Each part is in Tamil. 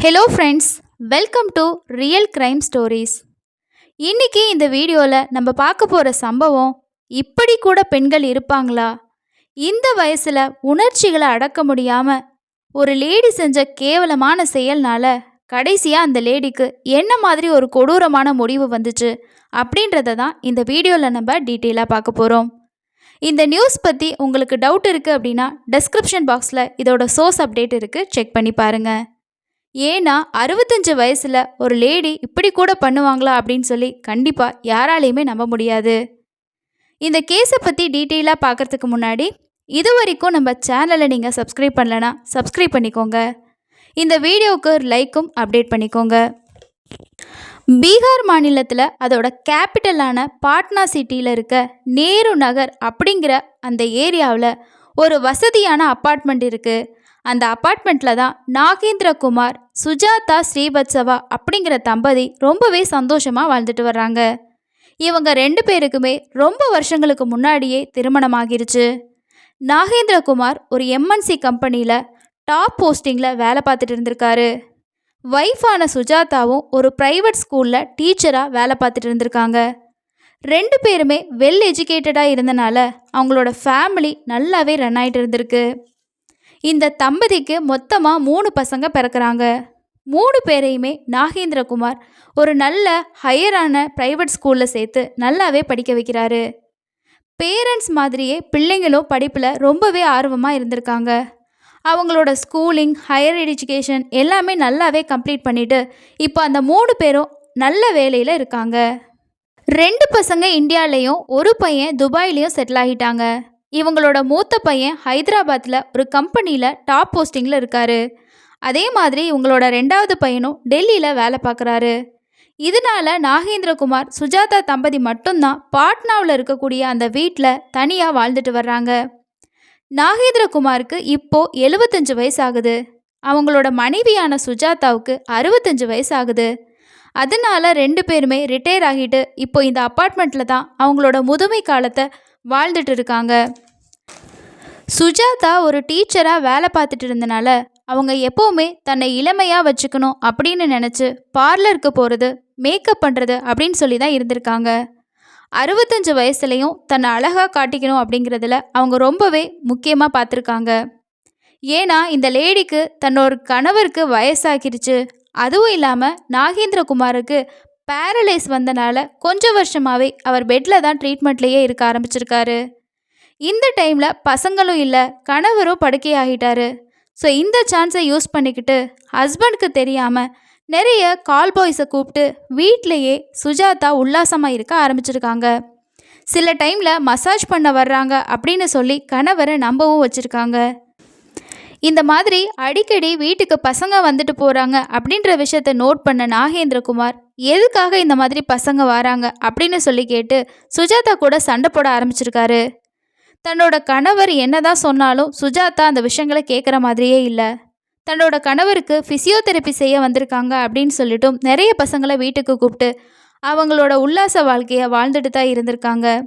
Hello friends welcome to real crime stories இன்றைக்கி இந்த வீடியோவில் நம்ம பார்க்க போகிற சம்பவம் இப்படி கூட பெண்கள் இருப்பாங்களா? இந்த வயசில் உணர்ச்சிகளை அடக்க முடியாமல் ஒரு லேடி செஞ்ச கேவலமான செயல்னால கடைசியாக அந்த லேடிக்கு என்ன மாதிரி ஒரு கொடூரமான முடிவு வந்துச்சு அப்படின்றத தான் இந்த வீடியோவில் நம்ம டீட்டெயிலாக பார்க்க போகிறோம் இந்த நியூஸ் பற்றி உங்களுக்கு டவுட் இருக்குது அப்படின்னா டெஸ்கிரிப்ஷன் பாக்ஸில் இதோட சோர்ஸ் அப்டேட் இருக்குது செக் பண்ணி பாருங்கள் ஏன்னா அறுபத்தஞ்சு வயசில் ஒரு லேடி இப்படி கூட பண்ணுவாங்களா அப்படின்னு சொல்லி கண்டிப்பாக யாராலையுமே நம்ப முடியாது. இந்த கேஸை பற்றி டீட்டெயிலாக பார்க்குறதுக்கு முன்னாடி இது வரைக்கும் நம்ம சேனலை நீங்கள் சப்ஸ்கிரைப் பண்ணலனா சப்ஸ்கிரைப் பண்ணிக்கோங்க. இந்த வீடியோவுக்கு லைக்கும் அப்டேட் பண்ணிக்கோங்க. பீகார் மாநிலத்தில் அதோட கேபிட்டலான பாட்னா சிட்டியில் இருக்க நேரு நகர் அப்படிங்கிற அந்த ஏரியாவில் ஒரு வசதியான அப்பார்ட்மெண்ட் இருக்குது அந்த அப்பார்ட்மெண்ட்டில் தான் நாகேந்திரகுமார் சுஜாதா ஸ்ரீபத்சவா அப்படிங்கிற தம்பதி ரொம்பவே சந்தோஷமாக வாழ்ந்துட்டு வர்றாங்க. இவங்க ரெண்டு பேருக்குமே ரொம்ப வருஷங்களுக்கு முன்னாடியே திருமணம் ஆகிருச்சு நாகேந்திரகுமார் ஒரு எம்என்சி கம்பெனியில் டாப் போஸ்டிங்கில் வேலை பார்த்துட்டு இருந்திருக்காரு. ஒய்ஃபான சுஜாதாவும் ஒரு ப்ரைவேட் ஸ்கூலில் டீச்சராக வேலை பார்த்துட்டு இருந்திருக்காங்க. ரெண்டு பேருமே வெல் எஜுகேட்டடாக இருந்தனால அவங்களோட ஃபேமிலி நல்லாவே ரன் ஆகிட்டு இருந்திருக்கு. இந்த தம்பதிக்கு மொத்தமாக மூணு பசங்க பிறக்கிறாங்க. மூணு பேரையுமே நாகேந்திரகுமார் ஒரு நல்ல ஹையரான ப்ரைவேட் ஸ்கூலில் சேர்த்து நல்லாவே படிக்க வைக்கிறாரு. பேரண்ட்ஸ் மாதிரியே பிள்ளைங்களும் படிப்பில் ரொம்பவே ஆர்வமாக இருந்திருக்காங்க. அவங்களோட ஸ்கூலிங் ஹையர் எஜுகேஷன் எல்லாமே நல்லாவே கம்ப்ளீட் பண்ணிவிட்டு இப்போ அந்த மூணு பேரும் நல்ல வேலையில் இருக்காங்க. ரெண்டு பசங்க இந்தியாலேயும் ஒரு பையன் துபாயிலையும் செட்டில் ஆகிட்டாங்க. இவங்களோட மூத்த பையன் ஹைதராபாத்தில் ஒரு கம்பெனியில் டாப் போஸ்டிங்கில் இருக்காரு. அதே மாதிரி இவங்களோட ரெண்டாவது பையனும் டெல்லியில் வேலை பார்க்குறாரு இதனால நாகேந்திரகுமார் சுஜாதா தம்பதி மட்டும்தான் பாட்னாவில் இருக்கக்கூடிய அந்த வீட்டில் தனியாக வாழ்ந்துட்டு வர்றாங்க. நாகேந்திரகுமாருக்கு இப்போ எழுபத்தஞ்சு வயசாகுது. அவங்களோட மனைவியான சுஜாதாவுக்கு அறுபத்தஞ்சு வயசாகுது. அதனால ரெண்டு பேருமே ரிட்டையர் ஆகிட்டு இப்போ இந்த அப்பார்ட்மெண்ட்டில் தான் அவங்களோட முதுமை காலத்தை வாழ்ந்துட்டு இருக்காங்க. சுஜாதா ஒரு டீச்சராக வேலை பார்த்துட்டு இருந்தனால அவங்க எப்போவுமே தன்னை இளமையாக வச்சுக்கணும் அப்படின்னு நினச்சி பார்லருக்கு போகிறது மேக்கப் பண்ணுறது அப்படின்னு சொல்லி தான் இருந்திருக்காங்க. அறுபத்தஞ்சு வயசுலேயும் தன்னை அழகாக காட்டிக்கணும் அப்படிங்கிறதுல அவங்க ரொம்பவே முக்கியமாக பார்த்துருக்காங்க. ஏன்னா இந்த லேடிக்கு தன்னோட கணவருக்கு வயசாகிருச்சு. அதுவும் இல்லாமல் நாகேந்திரகுமாருக்கு பேரலைஸ் வந்தனால கொஞ்சம் வருஷமாகவே அவர் பெட்டில் தான் ட்ரீட்மெண்ட்லேயே இருக்க ஆரம்பிச்சிருக்காரு. இந்த டைமில் பசங்களும் இல்லை கணவரும் படுக்கை ஆகிட்டாரு ஸோ இந்த சான்ஸை யூஸ் பண்ணிக்கிட்டு ஹஸ்பண்டுக்கு தெரியாமல் நிறைய கால் பாய்ஸை கூப்பிட்டு வீட்டிலையே சுஜாதா உல்லாசமாக இருக்க ஆரம்பிச்சிருக்காங்க. சில டைமில் மசாஜ் பண்ண வர்றாங்க அப்படின்னு சொல்லி கணவரை நம்பவும் வச்சுருக்காங்க. இந்த மாதிரி அடிக்கடி வீட்டுக்கு பசங்க வந்துட்டு போகிறாங்க அப்படின்ற விஷயத்த நோட் பண்ண நாகேந்திரகுமார் எதுக்காக இந்த மாதிரி பசங்க வராங்க? அப்படின்னு சொல்லி கேட்டு சுஜாதா கூட சண்டை போட ஆரம்பிச்சிருக்காரு. தன்னோட கணவர் என்னதான் சொன்னாலும் சுஜாதா அந்த விஷயங்களை கேட்குற மாதிரியே இல்லை. தன்னோட கணவருக்கு ஃபிசியோதெரப்பி செய்ய வந்திருக்காங்க அப்படின்னு சொல்லிட்டும் நிறைய பசங்களை வீட்டுக்கு கூப்பிட்டு அவங்களோட உல்லாச வாழ்க்கையை வாழ்ந்துட்டு தான் இருந்திருக்காங்க.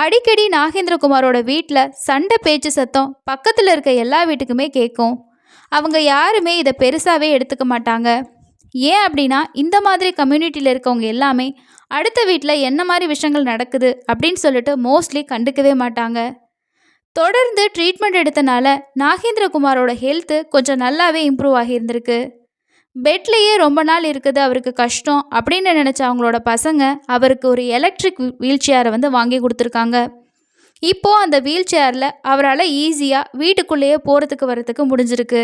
அடிக்கடி நாகேந்திரகுமாரோட வீட்டில் சண்டை பேச்சு சத்தம் பக்கத்தில் இருக்க எல்லா வீட்டுக்குமே கேட்கும் அவங்க யாருமே இதை பெருசாகவே எடுத்துக்க மாட்டாங்க. ஏன் அப்படின்னா இந்த மாதிரி கம்யூனிட்டியில் இருக்கவங்க எல்லாமே அடுத்த வீட்டில் என்ன மாதிரி விஷயங்கள் நடக்குது அப்படின்னு சொல்லிட்டு மோஸ்ட்லி கண்டுக்கவே மாட்டாங்க. தொடர்ந்து ட்ரீட்மெண்ட் எடுத்தனால நாகேந்திரகுமாரோட ஹெல்த்து கொஞ்சம் நல்லாவே இம்ப்ரூவ் ஆகியிருந்திருக்கு பெட்லேயே ரொம்ப நாள் இருக்குது அவருக்கு கஷ்டம் அப்படின்னு நினச்ச அவங்களோட பசங்க அவருக்கு ஒரு எலக்ட்ரிக் வீல் சேரை வந்து வாங்கி கொடுத்துருக்காங்க. இப்போது அந்த வீல் சேரில் அவரால் ஈஸியாக வீட்டுக்குள்ளேயே போகிறதுக்கு வரத்துக்கு முடிஞ்சிருக்கு.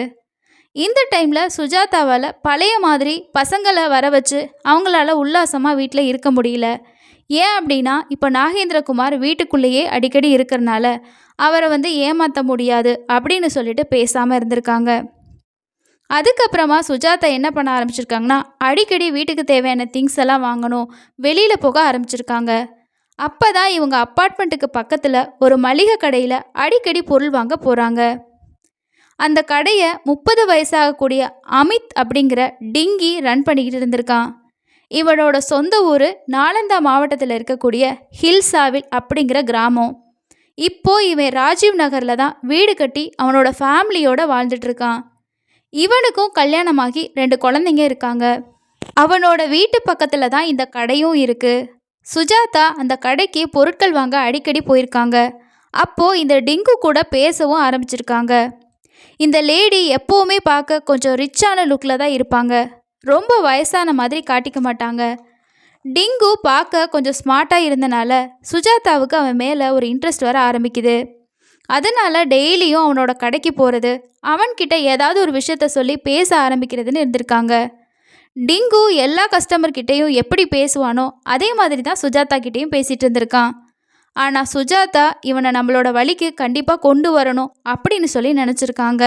இந்த டைமில் சுஜாதாவால் பழைய மாதிரி பசங்களை வர வச்சு அவங்களால உல்லாசமாக வீட்டில் இருக்க முடியல. ஏன் அப்படின்னா இப்போ நாகேந்திரகுமார் வீட்டுக்குள்ளேயே அடிக்கடி இருக்கிறனால அவரை வந்து ஏமாற்ற முடியாது அப்படின்னு சொல்லிட்டு பேசாமல் இருந்திருக்காங்க. அதுக்கப்புறமா சுஜாதா என்ன பண்ண ஆரம்பிச்சிருக்காங்கன்னா அடிக்கடி வீட்டுக்கு தேவையான திங்ஸ் எல்லாம் வாங்கணும் வெளியில் போக ஆரம்பிச்சிருக்காங்க. அப்போ தான் இவங்க அப்பார்ட்மெண்ட்டுக்கு பக்கத்தில் ஒரு மளிகை கடையில் அடிக்கடி பொருள் வாங்க போகிறாங்க அந்த கடையை முப்பது வயசாகக்கூடிய அமித் அப்படிங்கிற டிங்கி ரன் பண்ணிக்கிட்டு இருந்திருக்கான். இவனோட சொந்த ஊர் நாலந்தா மாவட்டத்தில் இருக்கக்கூடிய ஹில்சாவில் அப்படிங்கிற கிராமம். இப்போ இவன் ராஜீவ் நகரில் தான் வீடு கட்டி அவனோட ஃபேமிலியோடு வாழ்ந்துட்டு இருக்கான். இவனுக்கும் கல்யாணமாகி ரெண்டு குழந்தைங்க இருக்காங்க. அவனோட வீட்டு பக்கத்தில் தான் இந்த கடையும் இருக்குது சுஜாதா அந்த கடைக்கு பொருட்கள் வாங்க அடிக்கடி போயிருக்காங்க. அப்போது இந்த டிங்கு கூட பேசவும் ஆரம்பிச்சிருக்காங்க. இந்த லேடி எப்போவுமே பார்க்க கொஞ்சம் ரிச்சான லுக்கில் தான் இருப்பாங்க. ரொம்ப வயசான மாதிரி காட்டிக்க மாட்டாங்க. டிங்கு பார்க்க கொஞ்சம் ஸ்மார்ட்டாக இருந்தனால சுஜாதாவுக்கு அவன் மேலே ஒரு இன்ட்ரெஸ்ட் வர ஆரம்பிக்குது. அதனால் டெய்லியும் அவனோட கடைக்கு போகிறது அவன்கிட்ட ஏதாவது ஒரு விஷயத்த சொல்லி பேச ஆரம்பிக்கிறதுன்னு இருந்திருக்காங்க. டிங்கு எல்லா கஸ்டமர்கிட்டையும் எப்படி பேசுவானோ அதே மாதிரி தான் சுஜாதா கிட்டேயும் பேசிகிட்டு இருந்திருக்கான். ஆனால் சுஜாதா இவனை நம்மளோட வழிக்கு கண்டிப்பாக கொண்டு வரணும் அப்படின்னு சொல்லி நினச்சிருக்காங்க.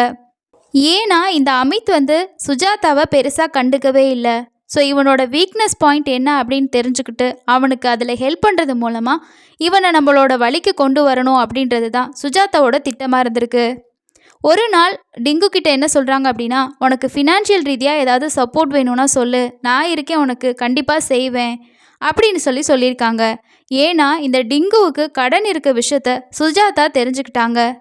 ஏன்னா இந்த அமித் வந்து சுஜாதாவை பெருசாக கண்டுக்கவே இல்லை. ஸோ இவனோட வீக்னஸ் பாயிண்ட் என்ன அப்படின்னு தெரிஞ்சுக்கிட்டு அவனுக்கு அதில் ஹெல்ப் பண்ணுறது மூலமாக இவனை நம்மளோட வழிக்கு கொண்டு வரணும் அப்படின்றது தான் சுஜாதாவோட திட்டமாக இருந்திருக்கு. ஒரு நாள் டிங்கு கிட்ட என்ன சொல்கிறாங்க அப்படின்னா உனக்கு ஃபினான்ஷியல் ரீதியாக ஏதாவது சப்போர்ட் வேணும்னா சொல்லு. நான் இருக்கேன் உனக்கு கண்டிப்பாக செய்வேன். அப்படின்னு சொல்லி சொல்லியிருக்காங்க. ஏன்னா இந்த டிங்குவுக்கு கடன் இருக்க விஷயத்த சுஜாதா தெரிஞ்சுக்கிட்டாங்க.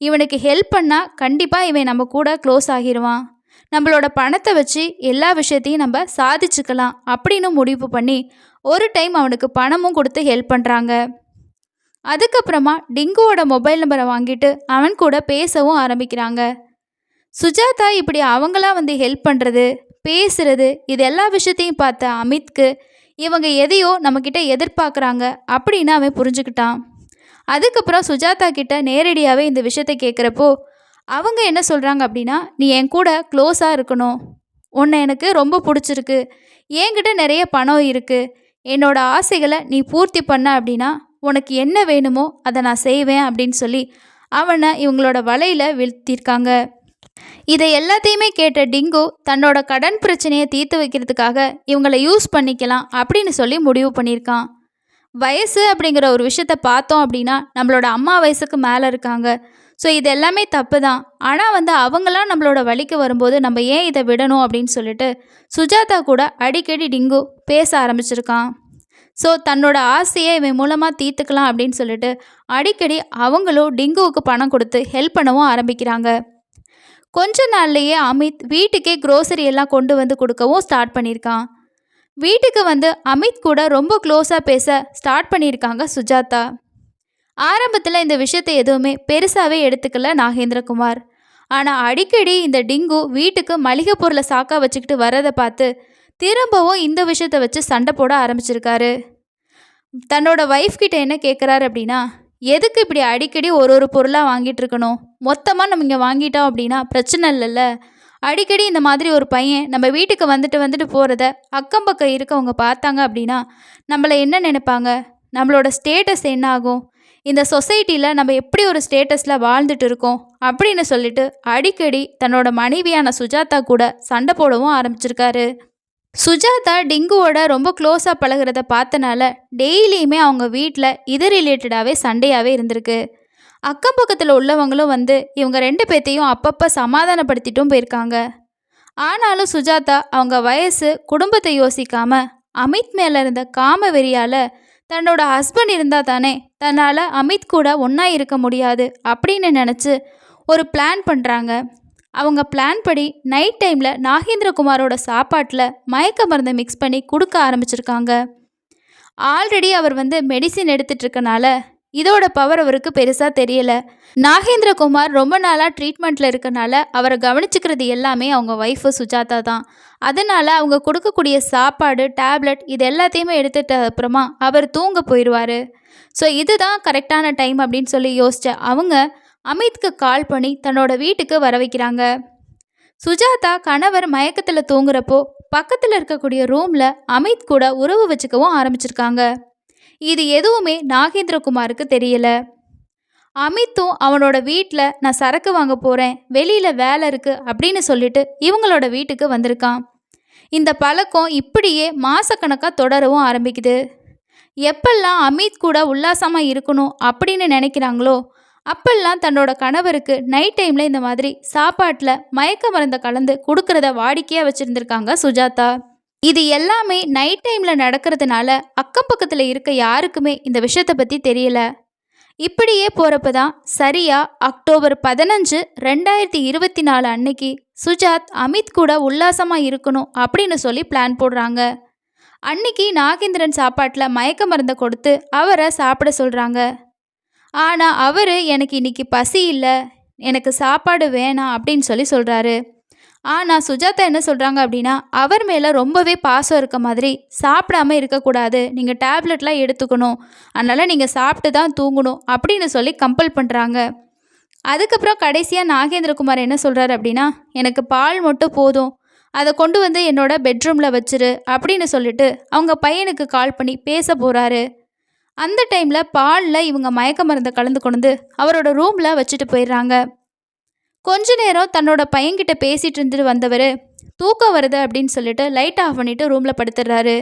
இவனுக்கு ஹெல்ப் பண்ணால் கண்டிப்பாக இவன் நம்ம கூட க்ளோஸ் ஆகிடுவான் நம்மளோட பணத்தை வச்சு எல்லா விஷயத்தையும் நம்ம சாதிச்சுக்கலாம் அப்படின்னு முடிவு பண்ணி ஒரு டைம் அவனுக்கு பணமும் கொடுத்து ஹெல்ப் பண்ணுறாங்க அதுக்கப்புறமா டிங்குவோட மொபைல் நம்பரை வாங்கிட்டு அவன் கூட பேசவும் ஆரம்பிக்கிறாங்க. சுஜாதா இப்படி அவங்களா வந்து ஹெல்ப் பண்ணுறது பேசுறது இது எல்லா விஷயத்தையும் பார்த்த அமித்க்கு இவங்க எதையோ நம்மக்கிட்ட எதிர்பார்க்குறாங்க அப்படின்னு அவன் புரிஞ்சுக்கிட்டான். அதுக்கப்புறம் சுஜாதா கிட்ட நேரடியாகவே இந்த விஷயத்தை கேட்குறப்போ அவங்க என்ன சொல்கிறாங்க அப்படின்னா நீ என் கூட க்ளோஸாக இருக்கணும். உன்னை எனக்கு ரொம்ப பிடிச்சிருக்கு. என்கிட்ட நிறைய பணம் இருக்குது என்னோட ஆசைகளை நீ பூர்த்தி பண்ண அப்படின்னா உனக்கு என்ன வேணுமோ அதை நான் செய்வேன் அப்படின்னு சொல்லி அவனை இவங்களோட வலையில் வீழ்த்தியிருக்காங்க. இதை எல்லாத்தையுமே கேட்ட டிங்கு தன்னோட கடன் பிரச்சனையை தீர்த்து வைக்கிறதுக்காக இவங்களை யூஸ் பண்ணிக்கலாம் அப்படின்னு சொல்லி முடிவு பண்ணியிருக்கான். வயசு அப்படிங்கிற ஒரு விஷயத்த பார்த்தோம் அப்படின்னா நம்மளோட அம்மா வயசுக்கு மேலே இருக்காங்க. ஸோ இது எல்லாமே தப்பு தான் ஆனால் வந்து அவங்களாம் நம்மளோட வழிக்கு வரும்போது நம்ம ஏன் இதை விடணும் அப்படின்னு சொல்லிட்டு சுஜாதா கூட அடிக்கடி டிங்கு பேச ஆரம்பிச்சிருக்கான். ஸோ தன்னோட ஆசையை இவன் மூலமாக தீர்த்துக்கலாம் அப்படின்னு சொல்லிட்டு அடிக்கடி அவங்களும் டிங்குவுக்கு பணம் கொடுத்து ஹெல்ப் பண்ணவும் ஆரம்பிக்கிறாங்க. கொஞ்ச நாள்லேயே அமித் வீட்டுக்கே க்ரோசரி எல்லாம் கொண்டு வந்து கொடுக்கவும் ஸ்டார்ட் பண்ணியிருக்கான். வீட்டுக்கு வந்து அமித் கூட ரொம்ப க்ளோஸாக பேச ஸ்டார்ட் பண்ணியிருக்காங்க சுஜாதா. ஆரம்பத்தில் இந்த விஷயத்தை எதுவுமே பெருசாகவே எடுத்துக்கல நாகேந்திரகுமார். ஆனால் அடிக்கடி இந்த டிங்கு வீட்டுக்கு மளிகை பொருளை சாக்கா வச்சுக்கிட்டு வர்றதை பார்த்து திரும்பவும் இந்த விஷயத்தை வச்சு சண்டை போட ஆரம்பிச்சிருக்காரு. தன்னோட ஒய்ஃப் கிட்ட என்ன கேட்குறாரு அப்படின்னா எதுக்கு இப்படி அடிக்கடி ஒரு ஒரு பொருளாக வாங்கிட்டு இருக்கணும்? மொத்தமாக நம்ம இங்கே வாங்கிட்டோம் அப்படின்னா பிரச்சனை இல்லைல்ல. அடிக்கடி இந்த மாதிரி ஒரு பையன் நம்ம வீட்டுக்கு வந்துட்டு வந்துட்டு போகிறத அக்கம் பக்கம் இருக்கவங்க பார்த்தாங்க அப்படின்னா நம்மளை என்ன நினைப்பாங்க? நம்மளோட ஸ்டேட்டஸ் என்ன ஆகும்? இந்த சொசைட்டியில் நம்ம எப்படி ஒரு ஸ்டேட்டஸில் வாழ்ந்துட்டு இருக்கோம் அப்படின்னு சொல்லிட்டு அடிக்கடி தன்னோட மனைவியான சுஜாதா கூட சண்டை போடவும் ஆரம்பிச்சிருக்காரு. சுஜாதா டிங்குவோட ரொம்ப க்ளோஸாக பழகிறத பார்த்தனால டெய்லியுமே அவங்க வீட்டில் இது ரிலேட்டடாகவே சண்டையாகவே இருந்திருக்கு. அக்கம் பக்கத்தில் உள்ளவங்களும் வந்து இவங்க ரெண்டு பேர்த்தையும் அப்பப்போ சமாதானப்படுத்திட்டும் போயிருக்காங்க. ஆனாலும் சுஜாதா அவங்க வயசு குடும்பத்தை யோசிக்காமல் அமித் மேலே இருந்த காம வெறியால் தன்னோட ஹஸ்பண்ட் இருந்தால் தானே தன்னால் அமித் கூட ஒன்றா இருக்க முடியாது அப்படின்னு நினச்சி ஒரு பிளான் பண்ணுறாங்க அவங்க பிளான் படி நைட் டைமில் நாகேந்திரகுமாரோட சாப்பாட்டில் மயக்க மருந்தை மிக்ஸ் பண்ணி கொடுக்க ஆரம்பிச்சிருக்காங்க. ஆல்ரெடி அவர் வந்து மெடிசின் எடுத்துகிட்ருக்கனால இதோட பவர் அவருக்கு பெருசாக தெரியல. நாகேந்திரகுமார் ரொம்ப நாளாக ட்ரீட்மெண்ட்டில் இருக்கனால அவரை கவனிச்சுக்கிறது எல்லாமே அவங்க ஒய்ஃபு சுஜாதா தான். அதனால் அவங்க கொடுக்கக்கூடிய சாப்பாடு டேப்லெட் இது எல்லாத்தையுமே எடுத்துட்ட அப்புறமா அவர் தூங்க போயிடுவார் ஸோ இதுதான் கரெக்டான டைம் அப்படின்னு சொல்லி யோசிச்ச அவங்க அமித்க்கு கால் பண்ணி தன்னோட வீட்டுக்கு வர வைக்கிறாங்க. சுஜாதா கணவர் மயக்கத்தில் தூங்குறப்போ பக்கத்தில் இருக்கக்கூடிய ரூமில் அமித் கூட உறவு வச்சுக்கவும் ஆரம்பிச்சிருக்காங்க. இது எதுவுமே நாகேந்திரகுமாருக்கு தெரியல. அமித்தும் அவனோட வீட்டில் நான் சரக்கு வாங்க போகிறேன் வெளியில் வேலை இருக்குது அப்படின்னு சொல்லிட்டு இவங்களோட வீட்டுக்கு வந்திருக்கான். இந்த பழக்கம் இப்படியே மாசக்கணக்காக தொடரவும் ஆரம்பிக்குது. எப்பெல்லாம் அமித் கூட உல்லாசமாக இருக்கணும் அப்படின்னு நினைக்கிறாங்களோ அப்பெல்லாம் தன்னோட கணவருக்கு நைட் டைமில் இந்த மாதிரி சாப்பாட்டில் மயக்க மருந்தை கலந்து கொடுக்கறத வாடிக்கையாக வச்சுருந்துருக்காங்க சுஜாதா. இது எல்லாமே நைட் டைமில் நடக்கிறதுனால அக்கம் பக்கத்தில் இருக்க யாருக்குமே இந்த விஷயத்தை பற்றி தெரியல. இப்படியே போகிறப்ப தான் சரியாக அக்டோபர் பதினஞ்சு ரெண்டாயிரத்தி இருபத்தி நாலு அன்னைக்கு சுஜாத் அமித் கூட உல்லாசமாக இருக்கணும் அப்படின்னு சொல்லி பிளான் போடுறாங்க. அன்னைக்கு நாகேந்திரன் சாப்பாட்டில் மயக்க மருந்தை கொடுத்து அவரை சாப்பிட சொல்கிறாங்க ஆனால் அவர் எனக்கு இன்னைக்கு பசி இல்லை எனக்கு சாப்பாடு வேணாம் அப்படின்னு சொல்லி சொல்கிறாரு ஆனால் சுஜாதா என்ன சொல்கிறாங்க அப்படின்னா அவர் மேலே ரொம்பவே பாசம் இருக்க மாதிரி சாப்பிடாம இருக்கக்கூடாது. நீங்கள் டேப்லெட்லாம் எடுத்துக்கணும். அதனால் நீங்கள் சாப்பிட்டு தான் தூங்கணும் அப்படின்னு சொல்லி கம்பல் பண்ணுறாங்க அதுக்கப்புறம் கடைசியாக நாகேந்திரகுமார் என்ன சொல்கிறார் அப்படின்னா எனக்கு பால் மட்டும் போதும். அதை கொண்டு வந்து என்னோட பெட்ரூமில் வச்சிரு அப்படின்னு சொல்லிட்டு அவங்க பையனுக்கு கால் பண்ணி பேச போகிறாரு அந்த டைமில் பாலில் இவங்க மயக்க மருந்தை கலந்து கொண்டு அவரோட ரூமில் வச்சுட்டு போயிடுறாங்க. கொஞ்ச நேரம் தன்னோட பையன்கிட்ட பேசிகிட்டு இருந்துட்டு வந்தவர் தூக்கம் வருது அப்படின்னு சொல்லிட்டு லைட் ஆஃப் பண்ணிவிட்டு ரூமில் படுத்துடுறாரு.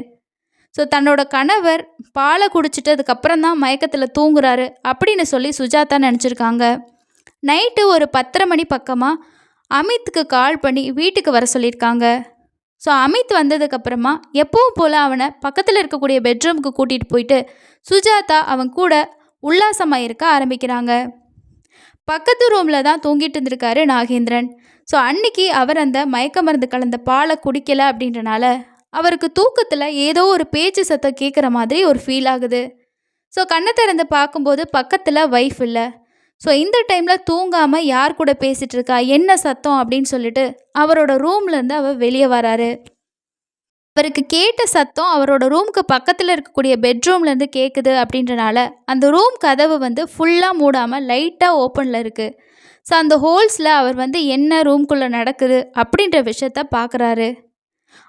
ஸோ தன்னோட கணவர் பாலை குடிச்சிட்டு அதுக்கப்புறம் தான் மயக்கத்தில் தூங்குறாரு அப்படின்னு சொல்லி சுஜாதா நினச்சிருக்காங்க. நைட்டு ஒரு பத்தரை மணி பக்கமாக அமித்துக்கு கால் பண்ணி வீட்டுக்கு வர சொல்லியிருக்காங்க. ஸோ அமித் வந்ததுக்கப்புறமா எப்பவும் போல் அவனை பக்கத்தில் இருக்கக்கூடிய பெட்ரூமுக்கு கூட்டிகிட்டு போயிட்டு சுஜாதா அவன் கூட உல்லாசமாக இருக்க ஆரம்பிக்கிறாங்க. பக்கத்து ரூமில் தான் தூங்கிட்டு இருந்திருக்காரு நாகேந்திரன். ஸோ அன்னைக்கு அவர் அந்த மயக்க மருந்து கலந்த பாலை குடிக்கல அப்படின்றனால அவருக்கு தூக்கத்தில் ஏதோ ஒரு பேச்சு சத்தம் கேட்குற மாதிரி ஒரு ஃபீல் ஆகுது. ஸோ கண்ணை திறந்து பார்க்கும்போது பக்கத்தில் ஒய்ஃப் இல்லை. ஸோ இந்த டைமில் தூங்காமல் யார் கூட பேசிகிட்டு இருக்கா என்ன சத்தம் அப்படின்னு சொல்லிட்டு அவரோட ரூம்லேருந்து அவர் வெளியே வராரு. அவருக்கு கேட்ட சத்தம் அவரோட ரூமுக்கு பக்கத்தில் இருக்கக்கூடிய பெட்ரூம்லேருந்து கேட்குது அப்படின்றனால அந்த ரூம் கதவு வந்து ஃபுல்லாக மூடாமல் லைட்டாக ஓப்பனில் இருக்குது ஸோ அந்த ஹோல்ஸில் அவர் வந்து என்ன ரூம்குள்ளே நடக்குது அப்படின்ற விஷயத்த பார்க்குறாரு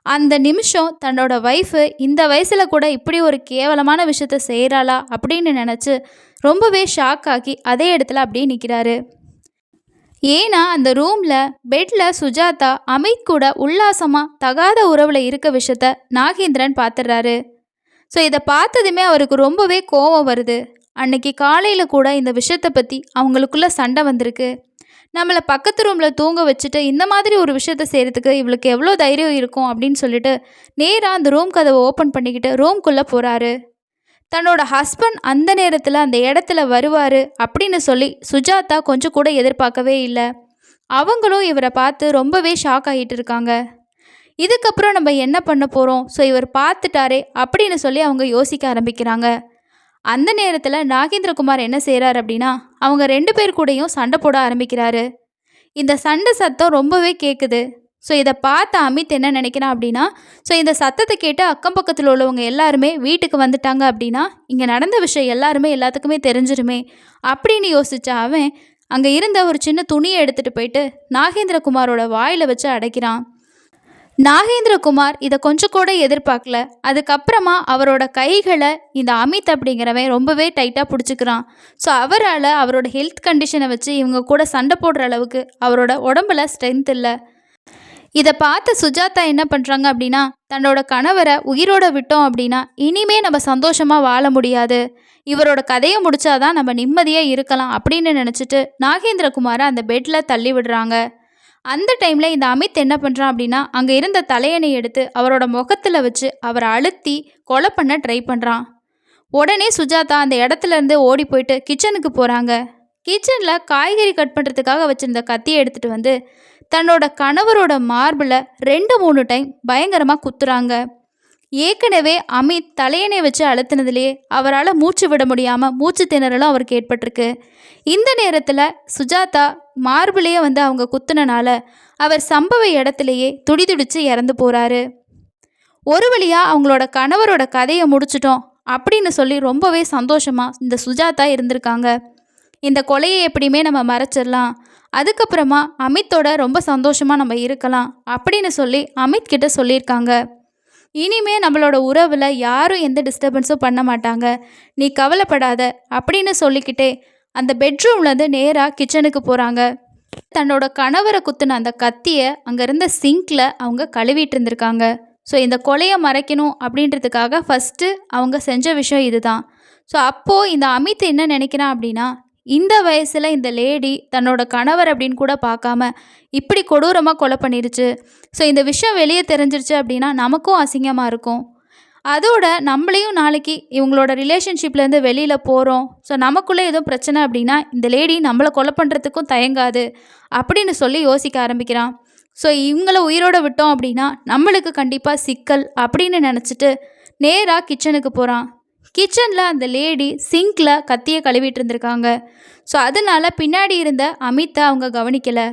அந்த நிமிஷம் தன்னோட ஒய்ஃபு இந்த வயசில் கூட இப்படி ஒரு கேவலமான விஷயத்த செய்கிறாளா அப்படின்னு நினச்சி ரொம்பவே ஷாக் ஆகி அதே இடத்துல அப்படியே நிற்கிறாரு ஏன்னா அந்த ரூமில் பெட்டில் சுஜாதா அமித் கூட உல்லாசமாக தகாத உறவில் இருக்க விஷயத்த நாகேந்திரன் பார்த்துடுறாரு ஸோ இதை பார்த்ததுமே அவருக்கு ரொம்பவே கோபம் வருது. அன்னைக்கு காலையில் கூட இந்த விஷயத்தை பற்றி அவங்களுக்குள்ள சண்டை வந்திருக்கு. நம்மளை பக்கத்து ரூமில் தூங்க வச்சுட்டு இந்த மாதிரி ஒரு விஷயத்த செய்கிறதுக்கு இவளுக்கு எவ்வளோ தைரியம் இருக்கும் அப்படின்னு சொல்லிட்டு நேராக அந்த ரூம் கதவை ஓப்பன் பண்ணிக்கிட்டு ரூம்குள்ளே போகிறாரு தன்னோட ஹஸ்பண்ட் அந்த நேரத்தில் அந்த இடத்துல வருவார் அப்படின்னு சொல்லி சுஜாதா கொஞ்சம் கூட எதிர்பார்க்கவே இல்லை. அவங்களும் இவரை பார்த்து ரொம்பவே ஷாக் ஆகிட்டு இருக்காங்க. இதுக்கப்புறம் நம்ம என்ன பண்ண போகிறோம் ஸோ இவர் பார்த்துட்டாரே அப்படின்னு சொல்லி அவங்க யோசிக்க ஆரம்பிக்கிறாங்க. அந்த நேரத்தில் நாகேந்திரகுமார் என்ன செய்கிறார் அப்படின்னா அவங்க ரெண்டு பேர் கூடயும் சண்டை போட ஆரம்பிக்கிறாரு. இந்த சண்டை சத்தம் ரொம்பவே கேட்குது ஸோ இதை பார்த்த அமித் என்ன நினைக்கிறான் அப்படின்னா ஸோ இந்த சத்தத்தை கேட்டு அக்கம் பக்கத்தில் உள்ளவங்க எல்லாருமே வீட்டுக்கு வந்துட்டாங்க அப்படின்னா இங்கே நடந்த விஷயம் எல்லாருமே எல்லாத்துக்குமே தெரிஞ்சிருமே அப்படின்னு யோசிச்ச அவன் அங்கே இருந்த ஒரு சின்ன துணியை எடுத்துகிட்டு போயிட்டு நாகேந்திரகுமாரோட வாயில் வச்சு அடைக்கிறான். நாகேந்திரகுமார் இதை கொஞ்சம் கூட எதிர்பார்க்கல. அதுக்கப்புறமா அவரோட கைகளை இந்த அமித் அப்படிங்கிறவன் ரொம்பவே டைட்டாக பிடிச்சிக்கிறான். ஸோ அவரால் அவரோட ஹெல்த் கண்டிஷனை வச்சு இவங்க கூட சண்டை போடுற அளவுக்கு அவரோட உடம்புல ஸ்ட்ரென்த் இல்லை. இதை பார்த்து சுஜாதா என்ன பண்ணுறாங்க அப்படின்னா தன்னோட கணவரை உயிரோட விட்டோம் அப்படின்னா இனிமே நம்ம சந்தோஷமாக வாழ முடியாது. இவரோட கதையை முடிச்சாதான் நம்ம நிம்மதியாக இருக்கலாம் அப்படின்னு நினச்சிட்டு நாகேந்திரகுமாரை அந்த பெட்டில் தள்ளி விடுறாங்க. அந்த டைமில் இந்த அமித் என்ன பண்ணுறான் அப்படின்னா அங்கே இருந்த தலையணை எடுத்து அவரோட முகத்தில் வச்சு அவரை அழுத்தி கொலை பண்ண ட்ரை பண்ணுறான் உடனே சுஜாதா அந்த இடத்துலேருந்து ஓடி போயிட்டு கிச்சனுக்கு போகிறாங்க கிச்சனில் காய்கறி கட் பண்ணுறதுக்காக வச்சுருந்த கத்தியை எடுத்துகிட்டு வந்து தன்னோட கணவரோட மார்பில் ரெண்டு மூணு டைம் பயங்கரமாக குத்துறாங்க. ஏற்கனவே அமித் தலையணை வச்சு அழுத்தினதுலேயே அவரால் மூச்சு விட முடியாமல் மூச்சு திணறலும் அவருக்கு ஏற்பட்டிருக்கு. இந்த நேரத்தில் சுஜாதா மார்பிலேயே வந்து அவங்க குத்துனனால அவர் சம்பவ இடத்துலையே துடிதுடிச்சு இறந்து போகிறாரு ஒரு வழியாக அவங்களோட கணவரோட கதையை முடிச்சிட்டோம் அப்படின்னு சொல்லி ரொம்பவே சந்தோஷமாக இந்த சுஜாதா இருந்திருக்காங்க. இந்த கொலையை எப்படியுமே நம்ம மறைச்சிடலாம். அதுக்கப்புறமா அமித்தோட ரொம்ப சந்தோஷமாக நம்ம இருக்கலாம் அப்படின்னு சொல்லி அமித் கிட்ட சொல்லியிருக்காங்க. இனிமே நம்மளோட உறவில் யாரும் எந்த டிஸ்டர்பன்ஸும் பண்ண மாட்டாங்க. நீ கவலைப்படாத அப்படின்னு சொல்லிக்கிட்டே அந்த பெட்ரூம்லேருந்து நேராக கிச்சனுக்கு போகிறாங்க தன்னோட கணவரை குத்துன அந்த கத்தியை அங்கே இருந்த சிங்கில் அவங்க கழுவிட்டு இருந்திருக்காங்க. ஸோ இந்த கொலையை மறைக்கணும் அப்படின்றதுக்காக ஃபஸ்ட்டு அவங்க செஞ்ச விஷயம் இதுதான். ஸோ அப்போது இந்த அமித் என்ன நினைக்கிறான் அப்படின்னா இந்த வயசில் இந்த லேடி தன்னோட கணவர் அப்படின்னு கூட பார்க்காம இப்படி கொடூரமாக கொலை பண்ணிருச்சு. ஸோ இந்த விஷயம் வெளியே தெரிஞ்சிருச்சு அப்படின்னா நமக்கும் அசிங்கமாக இருக்கும். அதோட நம்மளையும் நாளைக்கு இவங்களோட ரிலேஷன்ஷிப்லேருந்து வெளியில் போகிறோம் ஸோ நமக்குள்ளே எதுவும் பிரச்சனை அப்படின்னா இந்த லேடி நம்மளை கொலை பண்ணுறதுக்கும் தயங்காது அப்படின்னு சொல்லி யோசிக்க ஆரம்பிக்கிறான். ஸோ இவங்களை உயிரோட விட்டோம் அப்படின்னா நம்மளுக்கு கண்டிப்பாக சிக்கல் அப்படின்னு நினச்சிட்டு நேராக கிச்சனுக்கு போகிறான் கிச்சனில் அந்த லேடி சிங்கில் கத்தியை கழுவிட்டு இருந்திருக்காங்க ஸோ அதனால பின்னாடி இருந்த அமித்தை அவங்க கவனிக்கலை.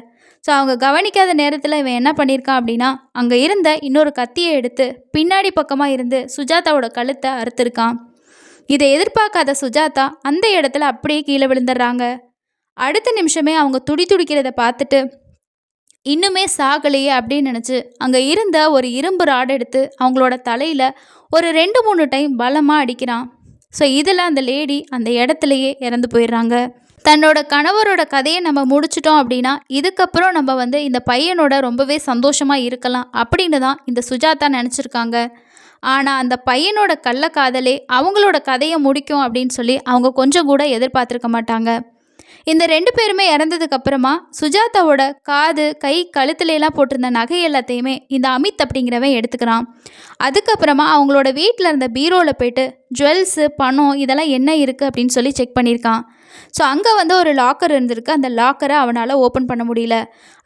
ஸோ அவங்க கவனிக்காத நேரத்தில் இவன் என்ன பண்ணியிருக்கான் அப்படின்னா அங்கே இருந்த இன்னொரு கத்தியை எடுத்து பின்னாடி பக்கமாக இருந்து சுஜாதாவோட கழுத்தை அறுத்துருக்கான். இதை எதிர்பார்க்காத சுஜாதா அந்த இடத்துல அப்படியே கீழே விழுந்துடுறாங்க. அடுத்த நிமிஷமே அவங்க துடி துடிக்கிறத பார்த்துட்டு இன்னுமே சாகலையே அப்படின்னு நினச்சி அங்கே இருந்த ஒரு இரும்பு ராடு எடுத்து அவங்களோட தலையில் ஒரு ரெண்டு மூணு டைம் பலமாக அடிக்கிறான். ஸோ இதில் அந்த லேடி அந்த இடத்துலையே இறந்து போயிடுறாங்க. தன்னோட கணவரோட கதையை நம்ம முடிச்சிட்டோம் அப்படின்னா இதுக்கப்புறம் நம்ம வந்து இந்த பையனோட ரொம்பவே சந்தோஷமாக இருக்கலாம் அப்படின்னு தான் இந்த சுஜாதா நினச்சிருக்காங்க. ஆனால் அந்த பையனோட கள்ளக்காதலே அவங்களோட கதையை முடிக்கும் அப்படின்னு சொல்லி அவங்க கொஞ்சம் கூட எதிர்பார்த்துருக்க மாட்டாங்க. இந்த ரெண்டு பேருமே இறந்ததுக்கு அப்புறமா சுஜாதாவோட காது கை கழுத்துலலாம் போட்டிருந்த நகை எல்லாத்தையுமே இந்த அமித் அப்படிங்கிறவன் எடுத்துக்கிறான். அதுக்கப்புறமா அவங்களோட வீட்டில் இருந்த பீரோவில் போயிட்டு ஜுவல்ஸு பணம் இதெல்லாம் என்ன இருக்குது அப்படின்னு சொல்லி செக் பண்ணியிருக்கான். ஸோ அங்கே வந்து ஒரு லாக்கர் இருந்திருக்கு. அந்த லாக்கரை அவனால் ஓப்பன் பண்ண முடியல.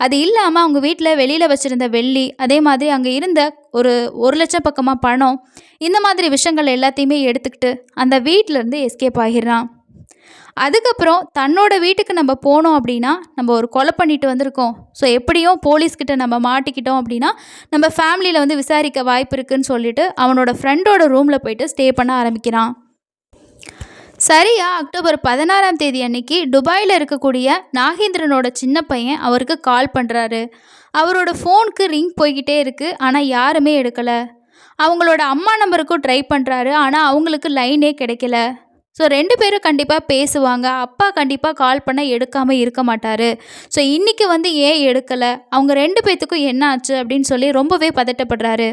அது இல்லாமல் அவங்க வீட்டில் வெளியில் வச்சுருந்த வெள்ளி அதே மாதிரி அங்கே இருந்த ஒரு ஒரு லட்சம் பக்கமாக பணம் இந்த மாதிரி விஷயங்கள் எல்லாத்தையுமே எடுத்துக்கிட்டு அந்த வீட்டிலேருந்து எஸ்கேப் ஆகிடுறான். அதுக்கப்புறம் தன்னோட வீட்டுக்கு நம்ம போனோம் அப்படின்னா நம்ம ஒரு கொலை பண்ணிட்டு வந்திருக்கோம். ஸோ எப்படியும் போலீஸ்கிட்ட நம்ம மாட்டிக்கிட்டோம் அப்படின்னா நம்ம ஃபேமிலியில் வந்து விசாரிக்க வாய்ப்பு இருக்குன்னு சொல்லிட்டு அவனோட ஃப்ரெண்டோட ரூமில் போயிட்டு ஸ்டே பண்ண ஆரம்பிக்கிறான். சரியா அக்டோபர் பதினாறாம் தேதி அன்னைக்கு துபாயில் இருக்கக்கூடிய நாகேந்திரனோட சின்ன பையன் அவருக்கு கால் பண்ணுறாரு அவரோட ஃபோனுக்கு ரிங் போய்கிட்டே இருக்குது ஆனால் யாருமே எடுக்கலை. அவங்களோட அம்மா நம்பருக்கும் ட்ரை பண்ணுறாரு ஆனால் அவங்களுக்கு லைனே கிடைக்கல. ஸோ ரெண்டு பேரும் கண்டிப்பாக பேசுவாங்க. அப்பா கண்டிப்பாக கால் பண்ண எடுக்காமல் இருக்க மாட்டார். ஸோ இன்றைக்கி வந்து ஏன் எடுக்கலை? அவங்க ரெண்டு பேர்த்துக்கும் என்ன ஆச்சு அப்படின்னு சொல்லி ரொம்பவே பதட்டப்படுறாரு.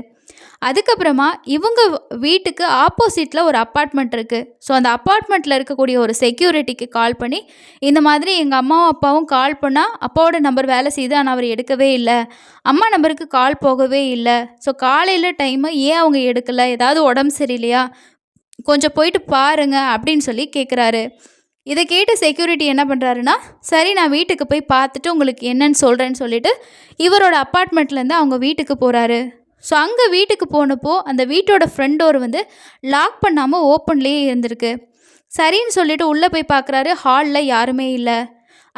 அதுக்கப்புறமா இவங்க வீட்டுக்கு ஆப்போசிட்டில் ஒரு அப்பார்ட்மெண்ட் இருக்குது ஸோ அந்த அப்பார்ட்மெண்ட்டில் இருக்கக்கூடிய ஒரு செக்யூரிட்டிக்கு கால் பண்ணி இந்த மாதிரி எங்கள் அம்மாவும் அப்பாவும் கால் பண்ணால் அப்பாவோட நம்பர் வேலை செய்யுது ஆனால் அவர் எடுக்கவே இல்லை. அம்மா நம்பருக்கு கால் போகவே இல்லை. ஸோ காலையில் டைமு ஏன் அவங்க எடுக்கலை? ஏதாவது உடம்பு சரியில்லையா? கொஞ்சம் போயிட்டு பாருங்க அப்படின்னு சொல்லி கேட்குறாரு இதை கேட்டு செக்யூரிட்டி என்ன பண்ணுறாருன்னா சரி நான் வீட்டுக்கு போய் பார்த்துட்டு உங்களுக்கு என்னன்னு சொல்கிறேன்னு சொல்லிட்டு இவரோட அப்பார்ட்மெண்ட்லேருந்து அவங்க வீட்டுக்கு போகிறாரு ஸோ அங்கே வீட்டுக்கு போனப்போ அந்த வீட்டோட ஃப்ரண்ட் டோர் வந்து லாக் பண்ணாமல் ஓப்பன்லேயே இருந்திருக்கு. சரின்னு சொல்லிட்டு உள்ளே போய் பார்க்குறாரு. ஹாலில் யாருமே இல்லை.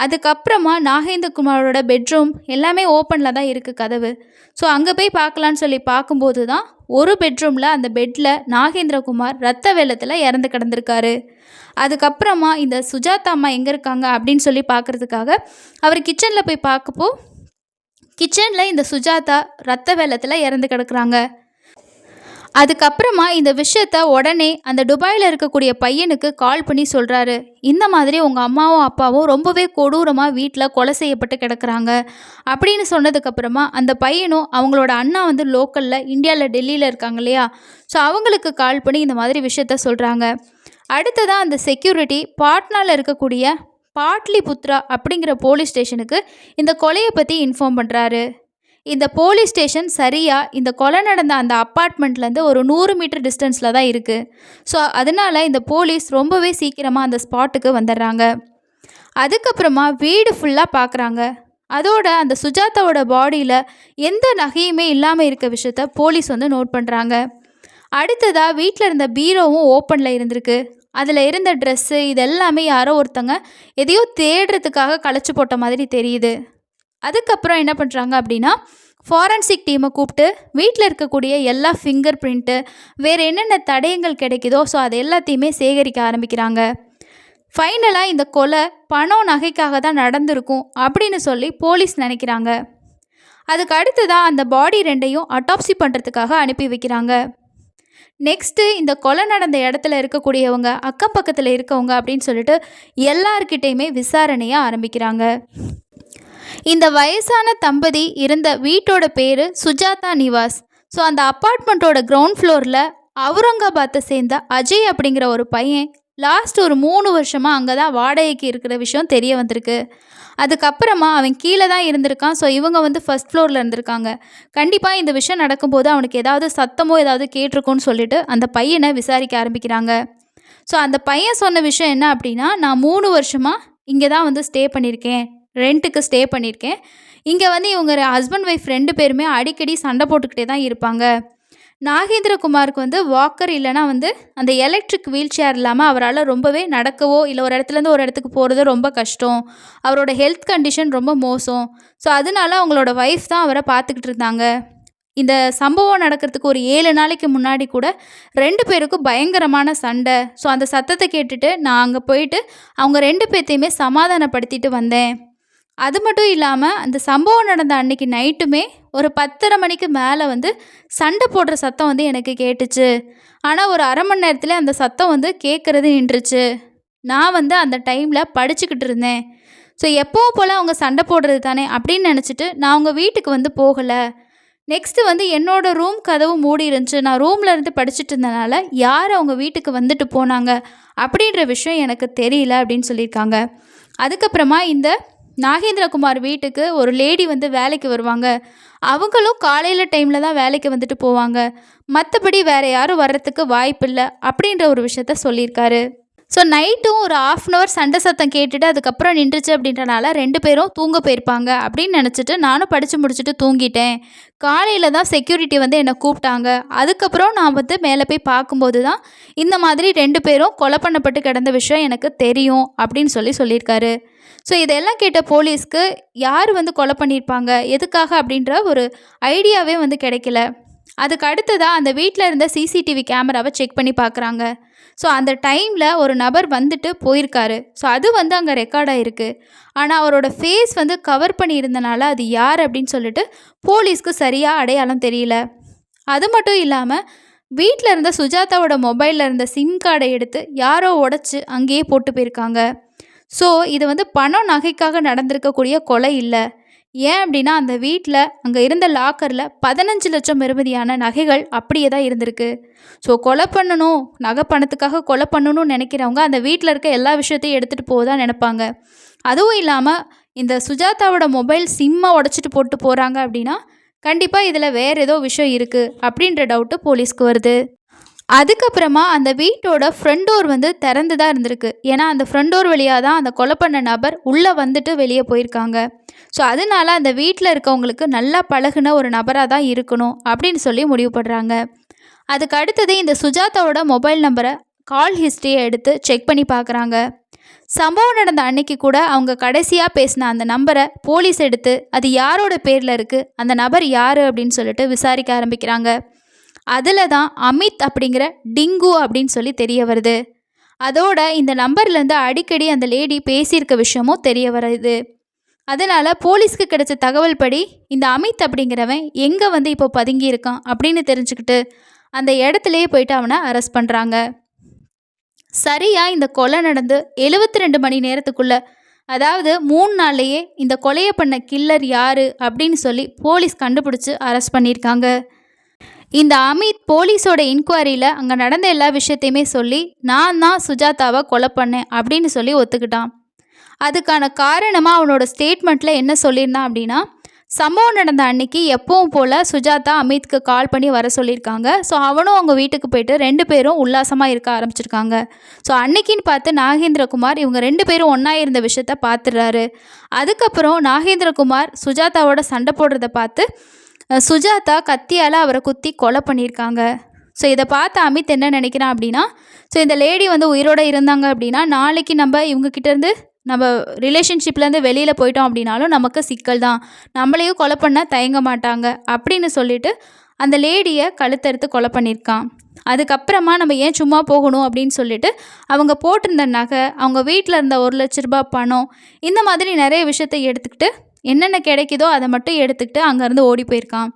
அதுக்கப்புறமா நாகேந்திரகுமாரோட பெட்ரூம் எல்லாமே ஓப்பனில் தான் இருக்குது கதவு. ஸோ அங்கே போய் பார்க்கலான்னு சொல்லி பார்க்கும்போது தான் ஒரு பெட்ரூமில் அந்த பெட்டில் நாகேந்திரகுமார் ரத்த வெள்ளத்தில் இறந்து கிடந்திருக்காரு. அதுக்கப்புறமா இந்த சுஜாதா அம்மா எங்கே இருக்காங்க அப்படின்னு சொல்லி பார்க்குறதுக்காக அவர் கிச்சனில் போய் பார்க்கப்போ கிச்சனில் இந்த சுஜாதா ரத்த வெள்ளத்தில் இறந்து கிடக்குறாங்க. அதுக்கப்புறமா இந்த விஷயத்த உடனே அந்த துபாயில் இருக்கக்கூடிய பையனுக்கு கால் பண்ணி சொல்கிறாரு இந்த மாதிரி உங்கள் அம்மாவும் அப்பாவும் ரொம்பவே கொடூரமாக வீட்டில் கொலை செய்யப்பட்டு கிடக்குறாங்க. அப்படின்னு சொன்னதுக்கப்புறமா அந்த பையனும் அவங்களோட அண்ணா வந்து லோக்கலில் இந்தியாவில் டெல்லியில் இருக்காங்க இல்லையா? ஸோ அவங்களுக்கு கால் பண்ணி இந்த மாதிரி விஷயத்த சொல்கிறாங்க அடுத்ததாக அந்த செக்யூரிட்டி பாட்னாவில் இருக்கக்கூடிய பாட்லிபுத்ரா அப்படிங்கிற போலீஸ் ஸ்டேஷனுக்கு இந்த கொலையை பற்றி இன்ஃபார்ம் பண்ணுறாரு இந்த போலீஸ் ஸ்டேஷன் சரியாக இந்த கொலை நடந்த அந்த அப்பார்ட்மெண்ட்லேருந்து ஒரு நூறு மீட்டர் டிஸ்டன்ஸில் தான் இருக்குது ஸோ அதனால் இந்த போலீஸ் ரொம்பவே சீக்கிரமாக அந்த ஸ்பாட்டுக்கு வந்துடுறாங்க. அதுக்கப்புறமா வீடு ஃபுல்லாக பார்க்குறாங்க அதோட அந்த சுஜாதாவோட பாடியில் எந்த நகையுமே இல்லாமல் இருக்க விஷயத்த போலீஸ் வந்து நோட் பண்ணுறாங்க அடுத்ததாக வீட்டில் இருந்த பீரோவும் ஓப்பனில் இருந்திருக்கு. அதில் இருந்த ட்ரெஸ்ஸு இது எல்லாமே யாரோ ஒருத்தங்க எதையோ தேடுறதுக்காக களைச்சி போட்ட மாதிரி தெரியுது. அதுக்கப்புறம் என்ன பண்ணுறாங்க அப்படின்னா ஃபாரன்சிக் டீமை கூப்பிட்டு வீட்டில் இருக்கக்கூடிய எல்லா ஃபிங்கர் பிரிண்ட்டு வேறு என்னென்ன தடயங்கள் கிடைக்குதோ ஸோ அது எல்லாத்தையுமே சேகரிக்க ஆரம்பிக்கிறாங்க. ஃபைனலாக இந்த கொலை பணம் நகைக்காக தான் நடந்திருக்கும் அப்படின்னு சொல்லி போலீஸ் நினைக்கிறாங்க. அதுக்கு அடுத்ததாக அந்த பாடி ரெண்டையும் அட்டாப்சி பண்ணுறதுக்காக அனுப்பி வைக்கிறாங்க. நெக்ஸ்ட்டு இந்த கொலை நடந்த இடத்துல இருக்கக்கூடியவங்க அக்கம் பக்கத்தில் இருக்கவங்க அப்படின்னு சொல்லிட்டு எல்லார்கிட்டேயுமே விசாரணையை ஆரம்பிக்கிறாங்க. இந்த வயசான தம்பதி இருந்த வீட்டோட பேர் சுஜாதா நிவாஸ். ஸோ அந்த அப்பார்ட்மெண்ட்டோட கிரவுண்ட் ஃப்ளோரில் அவுரங்காபாத்தை சேர்ந்த அஜய் அப்படிங்கிற ஒரு பையன் லாஸ்ட் ஒரு மூணு வருஷமாக அங்கே தான் வாடகைக்கு இருக்கிற விஷயம் தெரிய வந்திருக்கு. அதுக்கப்புறமா அவன் கீழே தான் இருந்திருக்கான். ஸோ இவங்க வந்து ஃபர்ஸ்ட் ஃப்ளோரில் இருந்திருக்காங்க. கண்டிப்பாக இந்த விஷயம் நடக்கும்போது அவனுக்கு ஏதாவது சத்தமோ ஏதாவது கேட்டிருக்குன்னு சொல்லிட்டு அந்த பையனை விசாரிக்க ஆரம்பிக்கிறாங்க. ஸோ அந்த பையன் சொன்ன விஷயம் என்ன அப்படின்னா நான் மூணு வருஷமாக இங்கே தான் வந்து ஸ்டே பண்ணியிருக்கேன். ரெண்ட்டுக்கு ஸ்டே பண்ணியிருக்கேன். இங்கே வந்து இவங்க ஹஸ்பண்ட் ஒய்ஃப் ரெண்டு பேருமே அடிக்கடி சண்டை போட்டுக்கிட்டே தான் இருப்பாங்க. நாகேந்திரகுமாருக்கு வந்து வாக்கர் இல்லைனா வந்து அந்த எலக்ட்ரிக் வீல் சேர் இல்லாமல் அவரால் ரொம்பவே நடக்கவோ இல்லை ஒரு இடத்துலேருந்து ஒரு இடத்துக்கு போகிறதோ ரொம்ப கஷ்டம். அவரோட ஹெல்த் கண்டிஷன் ரொம்ப மோசம். ஸோ அதனால அவங்களோட ஒய்ஃப் தான் அவரை பார்த்துக்கிட்டு இருந்தாங்க. இந்த சம்பவம் நடக்கிறதுக்கு ஒரு ஏழு நாளைக்கு முன்னாடி கூட ரெண்டு பேருக்கும் பயங்கரமான சண்டை. ஸோ அந்த சத்தத்தை கேட்டுட்டு நான் அங்கே போயிட்டு அவங்க ரெண்டு பேர்த்தையுமே சமாதானப்படுத்திட்டு வந்தேன். அது மட்டும் இல்லாமல் அந்த சம்பவம் நடந்த அன்னைக்கு நைட்டுமே ஒரு பத்தரை மணிக்கு மேலே வந்து சண்டை போடுற சத்தம் வந்து எனக்கு கேட்டுச்சு. ஆனால் ஒரு அரை மணி நேரத்தில் அந்த சத்தம் வந்து கேட்குறது நின்றுச்சு. நான் வந்து அந்த டைமில் படிச்சுக்கிட்டு இருந்தேன். ஸோ எப்போவும் போல் அவங்க சண்டை போடுறது தானே அப்படின்னு நினச்சிட்டு நான் அவங்க வீட்டுக்கு வந்து போகலை. நெக்ஸ்ட்டு வந்து என்னோடய ரூம் கதவு மூடி இருந்துச்சு. நான் ரூமில் இருந்து படிச்சுட்டு இருந்தனால யார் அவங்க வீட்டுக்கு வந்துட்டு போனாங்க அப்படின்ற விஷயம் எனக்கு தெரியல அப்படின்னு சொல்லியிருக்காங்க. அதுக்கப்புறமா இந்த நாகேந்திரகுமார் வீட்டுக்கு ஒரு லேடி வந்து வேலைக்கு வருவாங்க. அவங்களும் காலையில் டைமில் தான் வேலைக்கு வந்துட்டு போவாங்க. மற்றபடி வேறு யாரும் வர்றதுக்கு வாய்ப்பில்லை அப்படின்ற ஒரு விஷயத்த சொல்லியிருக்காரு. ஸோ நைட்டும் ஒரு ஆஃப் அன் ஹவர் சண்டை சத்தம் கேட்டுட்டு அதுக்கப்புறம் நின்றுச்சு அப்படின்றனால ரெண்டு பேரும் தூங்க போயிருப்பாங்க அப்படின்னு நினச்சிட்டு நானும் படித்து முடிச்சுட்டு தூங்கிட்டேன். காலையில் தான் செக்யூரிட்டி வந்து என்னை கூப்பிட்டாங்க. அதுக்கப்புறம் நான் வந்து மேலே போய் பார்க்கும்போது தான் இந்த மாதிரி ரெண்டு பேரும் கொலை பண்ணப்பட்டு கிடந்த விஷயம் எனக்கு தெரியும் அப்படின்னு சொல்லி சொல்லியிருக்காரு. ஸோ இதெல்லாம் கேட்ட போலீஸ்க்கு யார் வந்து கொலை பண்ணியிருப்பாங்க எதுக்காக அப்படின்ற ஒரு ஐடியாவே வந்து கிடைக்கல. அதுக்கு அடுத்ததாக அந்த வீட்டில் இருந்த சிசிடிவி கேமராவை செக் பண்ணி பார்க்குறாங்க ஸோ அந்த டைமில் ஒரு நபர் வந்துட்டு போயிருக்காரு. ஸோ அது வந்து அங்கே ரெக்கார்ட் ஆகிருக்கு ஆனால் அவரோட ஃபேஸ் வந்து கவர் பண்ணியிருந்தனால அது யார் அப்படின்னு சொல்லிட்டு போலீஸ்க்கு சரியாக அடையாளம் தெரியல. அது மட்டும் இல்லாமல் வீட்டில் இருந்த சுஜாதாவோட மொபைலில் இருந்த சிம் கார்டை எடுத்து யாரோ உடச்சி அங்கேயே போட்டு போயிருக்காங்க. ஸோ இது வந்து பணம் நகைக்காக நடந்திருக்கக்கூடிய கொலை இல்லை. ஏன் அப்படின்னா அந்த வீட்டில் அங்கே இருந்த லாக்கரில் பதினஞ்சு லட்சம் பெறுமதியான நகைகள் அப்படியே தான் இருந்திருக்கு. ஸோ கொலை பண்ணணும் நகை பணத்துக்காக கொலை பண்ணணும்னு நினைக்கிறவங்க அந்த வீட்டில் இருக்க எல்லா விஷயத்தையும் எடுத்துகிட்டு போக தான் நினைப்பாங்க. அதுவும் இல்லாமல் இந்த சுஜாதாவோட மொபைல் சிம்மை உடச்சிட்டு போட்டு போகிறாங்க அப்படின்னா கண்டிப்பாக இதில் வேறு ஏதோ விஷயம் இருக்குது அப்படின்ற டவுட்டு போலீஸ்க்கு வருது. அதுக்கப்புறமா அந்த வீட்டோட ஃப்ரண்ட் டோர் வந்து திறந்து தான் இருந்திருக்கு. ஏன்னா அந்த ஃப்ரண்ட் டோர் வழியாக தான் அந்த கொலை பண்ண நபர் உள்ளே வந்துட்டு வெளியே போயிருக்காங்க. ஸோ அதனால அந்த வீட்டில் இருக்கவங்களுக்கு நல்லா பழகுன ஒரு நபராக தான் இருக்கணும் அப்படின்னு சொல்லி முடிவு பண்ணுறாங்க அதுக்கு அடுத்தது இந்த சுஜாதாவோட மொபைல் நம்பரை கால் ஹிஸ்ட்ரியை எடுத்து செக் பண்ணி பார்க்குறாங்க சம்பவம் நடந்த அன்னைக்கு கூட அவங்க கடைசியாக பேசின அந்த நம்பரை போலீஸ் எடுத்து அது யாரோட பேரில் இருக்குது அந்த நபர் யார் அப்படின்னு சொல்லிட்டு விசாரிக்க ஆரம்பிக்கிறாங்க. அதில் தான் அமித் அப்படிங்கிற டிங்கு அப்படின்னு சொல்லி தெரிய வருது. அதோட இந்த நம்பர்லேருந்து அடிக்கடி அந்த லேடி பேசியிருக்க விஷயமும் தெரிய வருது. அதனால் போலீஸ்க்கு கிடைச்ச தகவல் படி இந்த அமித் அப்படிங்கிறவன் எங்கே வந்து இப்போ பதுங்கி இருக்கான் அப்படின்னு தெரிஞ்சுக்கிட்டு அந்த இடத்துலையே போயிட்டு அவனை அரெஸ்ட் பண்ணுறாங்க சரியாக இந்த கொலை நடந்து எழுபத்தி ரெண்டு மணி நேரத்துக்குள்ளே அதாவது மூணு நாள்லேயே இந்த கொலையை பண்ண கில்லர் யார் அப்படின்னு சொல்லி போலீஸ் கண்டுபிடிச்சி அரெஸ்ட் பண்ணியிருக்காங்க. இந்த அமித் போலீஸோட இன்கொயரியில் அங்கே நடந்த எல்லா விஷயத்தையுமே சொல்லி நான் தான் சுஜாதாவை கொலை பண்ணேன் அப்படின்னு சொல்லி ஒத்துக்கிட்டான். அதுக்கான காரணமாக அவனோட ஸ்டேட்மெண்ட்டில் என்ன சொல்லியிருந்தான் அப்படின்னா சம்பவம் நடந்த அன்னைக்கு எப்பவும் போல் சுஜாதா அமித்க்கு கால் பண்ணி வர சொல்லியிருக்காங்க. ஸோ அவனும் அவங்க வீட்டுக்கு போயிட்டு ரெண்டு பேரும் உல்லாசமாக இருக்க ஆரம்பிச்சிருக்காங்க. ஸோ அன்னைக்கின்னு பார்த்து நாகேந்திரகுமார் இவங்க ரெண்டு பேரும் ஒன்றா இருந்த விஷயத்த பார்த்துடுறாரு. அதுக்கப்புறம் நாகேந்திரகுமார் சுஜாதாவோட சண்டை போடுறத பார்த்து சுஜாதா கத்தியால் அவரை குத்தி கொலை பண்ணியிருக்காங்க. ஸோ இதை பார்த்து அமித் என்ன நினைக்கிறான் அப்படின்னா ஸோ இந்த லேடி வந்து உயிரோடு இருந்தாங்க அப்படின்னா நாளைக்கு நம்ம இவங்கக்கிட்டேருந்து நம்ம ரிலேஷன்ஷிப்லேருந்து வெளியில் போயிட்டோம் அப்படின்னாலும் நமக்கு சிக்கல் தான். நம்மளையும் கொலை பண்ண தயங்க மாட்டாங்க அப்படின்னு சொல்லிட்டு அந்த லேடியை கழுத்தறுத்து கொலை பண்ணியிருக்கான். அதுக்கப்புறமா நம்ம ஏன் சும்மா போகணும் அப்படின்னு சொல்லிட்டு அவங்க போட்டிருந்த நகை அவங்க வீட்டில் இருந்த ஒரு லட்ச ரூபாய் பணம் இந்த மாதிரி நிறைய விஷயத்தை எடுத்துக்கிட்டு என்னென்ன கிடைக்குதோ அதை மட்டும் எடுத்துக்கிட்டு அங்கேருந்து ஓடி போயிருக்கான்.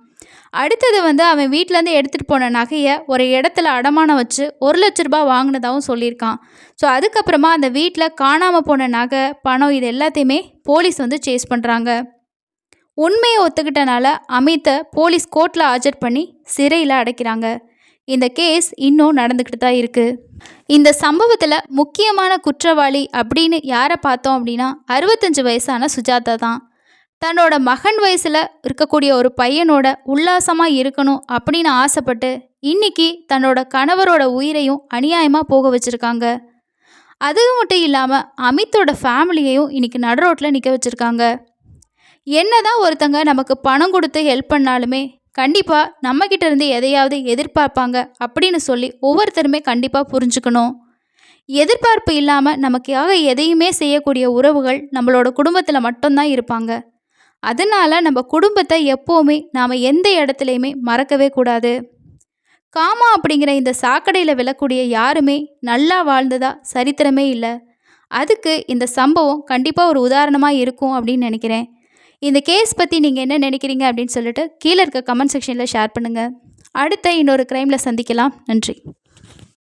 அடுத்தது வந்து அவன் வீட்டிலேருந்து எடுத்துகிட்டு போன நகையை ஒரு இடத்துல அடமானம் வச்சு ஒரு லட்ச ரூபாய் வாங்கினதாகவும் சொல்லியிருக்கான். ஸோ அதுக்கப்புறமா அந்த வீட்டில் காணாமல் போன நகை பணம் இது எல்லாத்தையுமே போலீஸ் வந்து சேஸ் பண்ணுறாங்க. உண்மையை ஒத்துக்கிட்டனால அமித்தை போலீஸ் கோர்ட்டில் ஆஜர் பண்ணி சிறையில் அடைக்கிறாங்க. இந்த கேஸ் இன்னும் நடந்துக்கிட்டு தான் இருக்குது இந்த சம்பவத்தில் முக்கியமான குற்றவாளி அப்படின்னு யாரை பார்த்தோம் அப்படின்னா அறுபத்தஞ்சு வயசான சுஜாதா தான். தன்னோட மகன் வயசில் இருக்கக்கூடிய ஒரு பையனோட உல்லாசமாக இருக்கணும் அப்படின்னு ஆசைப்பட்டு இன்னைக்கு தன்னோட கணவரோட உயிரையும் அநியாயமாக போக வச்சுருக்காங்க. அது மட்டும் இல்லாமல் அமித்தோட ஃபேமிலியையும் இன்னைக்கு நடுரோட்டில் நிற்க வச்சுருக்காங்க. என்ன தான் ஒருத்தங்க நமக்கு பணம் கொடுத்து ஹெல்ப் பண்ணாலுமே கண்டிப்பாக நம்மக்கிட்ட இருந்து எதையாவது எதிர்பார்ப்பாங்க அப்படின்னு சொல்லி ஒவ்வொருத்தருமே கண்டிப்பாக புரிஞ்சுக்கணும். எதிர்பார்ப்பு இல்லாமல் நமக்காக எதையுமே செய்யக்கூடிய உறவுகள் நம்மளோட குடும்பத்தில் மட்டும்தான் இருப்பாங்க. அதனால நம்ம குடும்பத்தை எப்போவுமே நாம் எந்த இடத்துலையுமே மறக்கவே கூடாது. காமா அப்படிங்கிற இந்த சாக்கடையில் விழக்கூடிய யாருமே நல்லா வாழ்ந்ததா சரித்திரமே இல்லை. அதுக்கு இந்த சம்பவம் கண்டிப்பாக ஒரு உதாரணமாக இருக்கும் அப்படின்னு நினைக்கிறேன். இந்த கேஸ் பற்றி நீங்கள் என்ன நினைக்கிறீங்க அப்படின்னு சொல்லிட்டு கீழே இருக்க கமெண்ட் செக்ஷனில் ஷேர் பண்ணுங்கள் அடுத்த இன்னொரு க்ரைமில் சந்திக்கலாம். நன்றி.